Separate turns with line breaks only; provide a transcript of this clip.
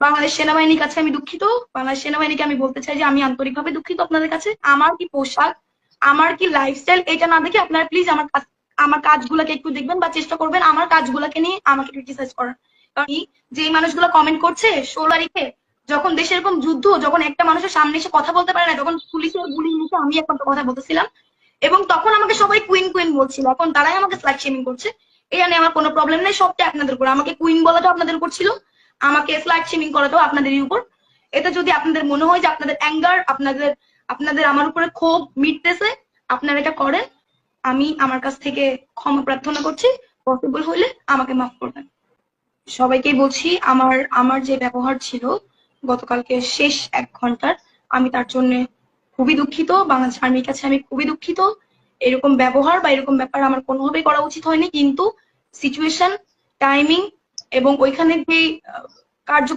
বাংলাদেশ সেনাবাহিনীর কাছে আমি দুঃখিত। বাংলাদেশ সেনাবাহিনীকে আমি বলতে চাই যে আমি আন্তরিকভাবে দুঃখিত আপনাদের কাছে। আমার কি পোশাক, আমার কি লাইফস্টাইল এটা না দেখে আপনারা প্লিজ আমার কাজ- আমার কাজগুলোকে একটু দেখবেন বা চেষ্টা করবেন আমার কাজগুলোকে নিয়ে আমাকে ক্রিটিসাইজ করার। কারণ যে মানুষগুলো কমেন্ট করছে, ষোলো তারিখে যখন দেশে এরকম যুদ্ধ, যখন একটা মানুষের সামনে এসে কথা বলতে পারে না তখন পুলিশের গুলি নিচে আমি একমাত্র কথা বলতেছিলাম, এবং তখন আমাকে সবাই কুইন কুইন বলছিল, এখন তারাই আমাকে স্ল্যাট শেমিং করছে। নিয়ে আমার কোনো প্রবলেম নেই সবটা আপনাদের উপর। আমাকে কুইন বলাটা আপনাদের উপর ছিল। আমাকে স্ল্যাট শেমিং করাটাও আপনাদেরই উপর। এটা যদি আপনাদের মনে হয় যে আপনাদের অ্যাঙ্গার আপনাদের আপনাদের আমার উপরে ক্ষোভ মিটতেছে, আপনারা এটা করেন। আমি আমার কাছ থেকে ক্ষমা প্রার্থনা করছি। পসিবল হইলে আমাকে মাফ করবেন। সবাইকেই বলছি, আমার আমার যে ব্যবহার ছিল গতকালকে শেষ এক ঘণ্টার, আমি তার জন্য খুবই দুঃখিত। বাংলাদেশ আর্মির কাছে আমি খুবই দুঃখিত। এরকম ব্যবহার বা এরকম ব্যাপার আমার কোনোভাবেই করা উচিত হয়নি। কিন্তু সিচুয়েশন টাইমিং এবং ওইখানে যেই কার্য